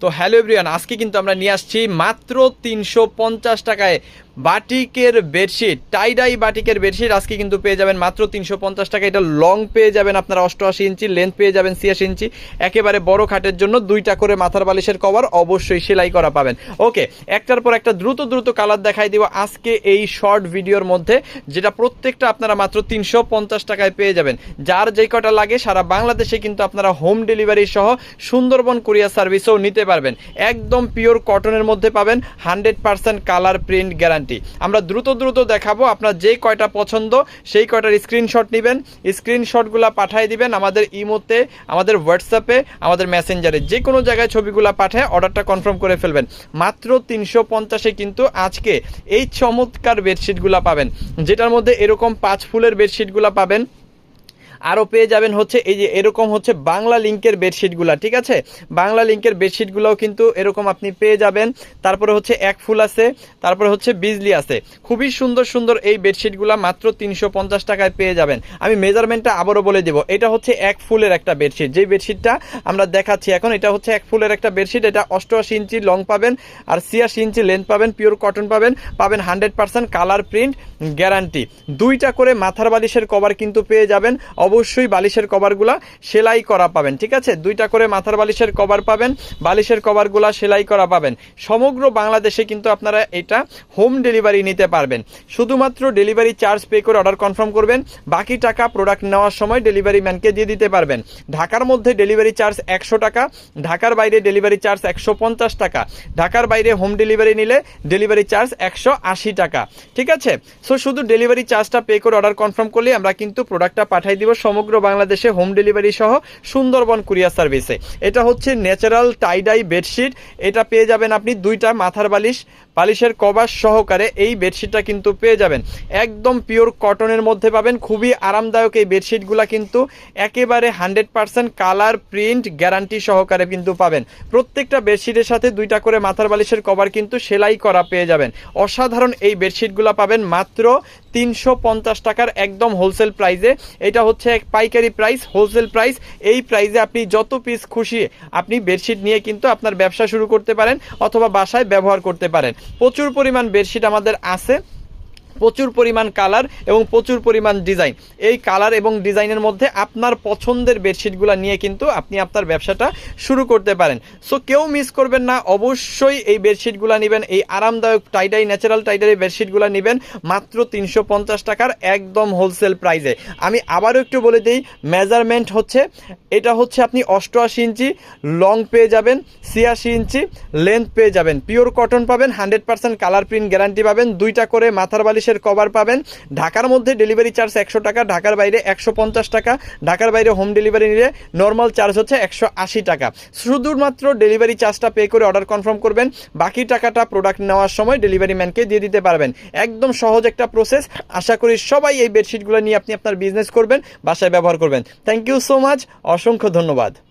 তো hello everyone, আজকে কিন্তু আমরা নিয়ে আসছি মাত্র তিনশো পঞ্চাশ টাকায় বাটিকের বেডশিট টাইডাই বাটিকের বেডশিট আজকে কিন্তু পেয়ে যাবেন মাত্র তিনশো পঞ্চাশ টাকা এটা লং পেয়ে যাবেন আপনারা অষ্টআশি ইঞ্চি লেন্থ পেয়ে যাবেন ছিয়াশি ইঞ্চি। একেবারে বড় খাটের জন্য দুইটা করে মাথার বালিশের কভার অবশ্যই সেলাই করা পাবেন। ওকে, একটার পর একটা দ্রুত দ্রুত কালার দেখাই দিব আজকে এই শর্ট ভিডিওর মধ্যে, যেটা প্রত্যেকটা আপনারা মাত্র তিনশো পঞ্চাশ টাকায় পেয়ে যাবেন। যার যেই কটা লাগে, সারা বাংলাদেশে কিন্তু আপনারা হোম ডেলিভারি সহ সুন্দরবন কুরিয়ার সার্ভিসও নিতে পারবেন। একদম পিওর কটনের মধ্যে পাবেন hundred percent colour print guarantee আমরা দ্রুত দ্রুত দেখাবো আপনার যেই কয়টা পছন্দ, সেই কয়টার স্ক্রিনশট নেবেন। স্ক্রিনশটগুলো পাঠিয়ে দিবেন আমাদের ইমোতে, আমাদের হোয়াটসঅ্যাপে, আমাদের মেসেঞ্জারে যে কোনো জায়গায় ছবিগুলো পাঠিয়ে অর্ডারটা কনফার্ম করে ফেলবেন। মাত্র তিনশো পঞ্চাশে কিন্তু আজকে এই চমৎকার বেডশিটগুলো পাবেন, যেটার মধ্যে এরকম পাঁচ ফুলের বেডশিটগুলো পাবেন। আরও পেয়ে যাবেন হচ্ছে এই যে এরকম হচ্ছে বাংলা লিঙ্কের বেডশিটগুলো, ঠিক আছে? বাংলা লিঙ্কের বেডশিটগুলোও কিন্তু এরকম আপনি পেয়ে যাবেন। তারপরে হচ্ছে এক ফুল আছে, তারপরে হচ্ছে বিজলি আছে। খুবই সুন্দর সুন্দর এই বেডশিটগুলো মাত্র তিনশো পঞ্চাশ টাকায় পেয়ে যাবেন। আমি মেজারমেন্টটা আবারও বলে দিব, এটা হচ্ছে এক ফুলের একটা বেডশিট। যেই বেডশিটটা আমরা দেখাচ্ছি এখন, এটা হচ্ছে এক ফুলের একটা বেডশিট। এটা অষ্টআশি ইঞ্চি লং পাবেন আর ছিয়াশি ইঞ্চি লেন্থ পাবেন পিওর কটন পাবেন পাবেন hundred percent colour print guarantee দুইটা করে মাথার বালিশের কভার কিন্তু পেয়ে যাবেন। অবশ্যই বালিশের কভারগুলা সেলাই করা পাবেন, ঠিক আছে? দুইটা করে মাথার বালিশের কভার পাবেন, বালিশের কভারগুলা সেলাই করা পাবেন। সমগ্র বাংলাদেশে কিন্তু আপনারা এটা হোম ডেলিভারি নিতে পারবেন। শুধুমাত্র ডেলিভারি চার্জ পে করে অর্ডার কনফার্ম করবেন, বাকি টাকা প্রোডাক্ট নেওয়ার সময় ডেলিভারি ম্যানকে দিয়ে দিতে পারবেন। ঢাকার মধ্যে ডেলিভারি চার্জ একশো টাকা, ঢাকার বাইরে ডেলিভারি চার্জ একশো পঞ্চাশ টাকা। ঢাকার বাইরে হোম ডেলিভারি নিলে ডেলিভারি চার্জ একশো আশি টাকা, ঠিক আছে? সো শুধু ডেলিভারি চার্জটা পে করে অর্ডার কনফার্ম করলে আমরা কিন্তু প্রোডাক্টটা পাঠিয়ে দিব সমগ্র বাংলাদেশে হোম ডেলিভারি সহ সুন্দরবন কুরিয়ার সার্ভিসে এটা হচ্ছে ন্যাচারাল টাইডাই বেডশিট এটা পেয়ে যাবেন আপনি দুইটা মাথার বালিশ বালিশের কভার সহকারে এই বেডশিটটা কিন্তু পেয়ে যাবেন। একদম পিওর কটনের মধ্যে পাবেন। খুবই আরামদায়ক এই বেডশিটগুলো কিন্তু একেবারে hundred percent colour print guarantee সহকারে কিন্তু পাবেন। প্রত্যেকটা বেডশিটের সাথে দুইটা করে মাথার বালিশের কভার কিন্তু সেলাই করা পেয়ে যাবেন। অসাধারণ এই বেডশিটগুলো পাবেন মাত্র তিনশো পঞ্চাশ টাকার একদম হোলসেল প্রাইসে এটা হচ্ছে এক পাইকারি প্রাইস হোলসেল প্রাইস এই প্রাইসে আপনি যত পিস খুশি আপনি বেডশিট নিয়ে কিন্তু আপনার ব্যবসা শুরু করতে পারেন অথবা বাসায় ব্যবহার করতে পারেন। প্রচুর পরিমাণ বেডশিট আমাদের আছে। প্রচুর পরিমাণ কালার এবং প্রচুর পরিমাণ ডিজাইন। এই কালার এবং ডিজাইনের মধ্যে আপনার পছন্দের বেডশিটগুলো নিয়ে কিন্তু আপনি আপনার ব্যবসাটা শুরু করতে পারেন। সো কেউ মিস করবেন না, অবশ্যই এই বেডশিটগুলো নেবেন, এই আরামদায়ক টাইডাই ন্যাচারাল টাইডাই বেডশিটগুলো নেবেন মাত্র তিনশো পঞ্চাশ টাকার একদম হোলসেল প্রাইসে আমি আবারও একটু বলে দিই মেজারমেন্ট হচ্ছে, এটা হচ্ছে আপনি অষ্টআশি ইঞ্চি লং পেয়ে যাবেন, ছিয়াশি ইঞ্চি লেন্থ পেয়ে যাবেন। পিওর কটন পাবেন hundred percent colour print guarantee পাবেন, দুইটা করে মাথার বালিশের কভার পাবেন। ঢাকার মধ্যে ডেলিভারি চার্জ একশো টাকা, ঢাকার বাইরে একশো পঞ্চাশ টাকা, ঢাকার বাইরে হোম ডেলিভারি নিলে নর্মাল চার্জ হচ্ছে একশো আশি টাকা। শুধুমাত্র ডেলিভারি চার্জটা পে করে অর্ডার কনফার্ম করবেন। বাকি টাকাটা প্রোডাক্ট নেওয়ার সময় ডেলিভারি ম্যানকে দিয়ে দিতে পারবেন। একদম সহজ একটা প্রসেস। আশা করি সবাই এই বেডশিটগুলো নিয়ে আপনি আপনার বিজনেস করবেন, বাসায় ব্যবহার করবেন। Thank you so much. অসংখ্য ধন্যবাদ।